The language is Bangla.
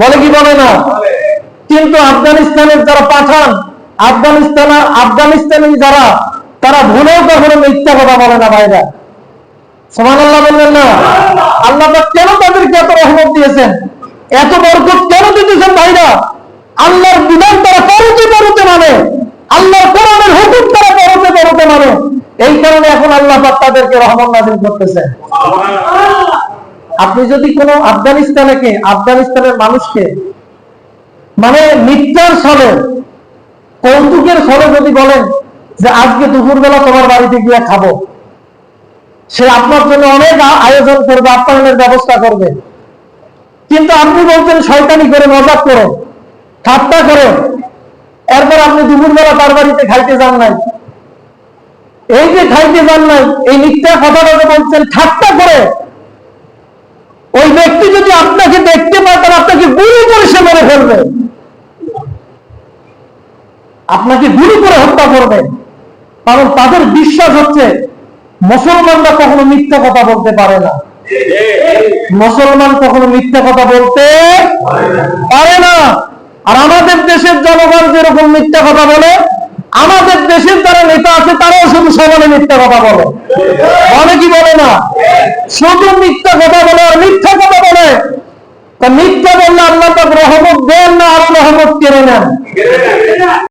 বলে কি বলে না? কিন্তু আফগানিস্তানের যারা পাঠান, আফগানিস্তান, আফগানিস্তানি যারা, তারা ভুলেও কখনো মিথ্যা কথা বলে না ভাইরা। সমান আল্লাহ বললেন না? আল্লাহ কেন তাদেরকে এত রহমত দিয়েছেন? এত বরকত কেন দিতেছেন ভাইরা? আল্লাহর বিধান তারা পরতে পরতে মানে। আল্লাহর কোরআনের হুকুম তারা পরতে পরতে মানে। এই কারণে এখন আল্লাহ তাদেরকে রহমত নাজিল করতেছেন। আপনি যদি কোনো আফগানিস্তানকে, আফগানিস্তানের মানুষকে মানে মিথ্যার ছলে, কৌতুকের ছলে যদি বলেন যে আজকে দুপুরবেলা তোমার বাড়িতে গিয়ে খাব, সে আপনার জন্য অনেক আয়োজন করবে, আপ্যায়নের ব্যবস্থা করবে। কিন্তু আপনি বলছেন শয়তানি করে, মজাক করে, ঠাট্টা করে, এরপর আপনি দুপুরবেলা তার বাড়িতে খাইতে যান নাই। এই যে খাইতে যান নাই, এই মিথ্যা কথাটাকে বলছেন, ঠাট্টা করে ওই ব্যক্তি যদি আপনাকে দেখতে পায়, তাহলে আপনাকে গুলি করে সে মেরে ফেলবে। আপনাকে গুলি করে হত্যা করবে। কারণ তাদের বিশ্বাস হচ্ছে, মুসলমানরা কখনো মিথ্যা কথা বলতে পারে না। মুসলমান কখনো মিথ্যা কথা বলতে পারে না। আর আমাদের দেশের জনগণ যেরকম মিথ্যা কথা বলে আমাদের দেশের যারা নেতা আছে, তারাও শুধু সমানে মিথ্যা কথা বলে। বলে কি বলে না? শুধু মিথ্যা কথা বলে আর মিথ্যা কথা বলে। তা মিথ্যা বললে আল্লাহ তাকে রহমত দেন না আরও রহমত কেড়ে নেন?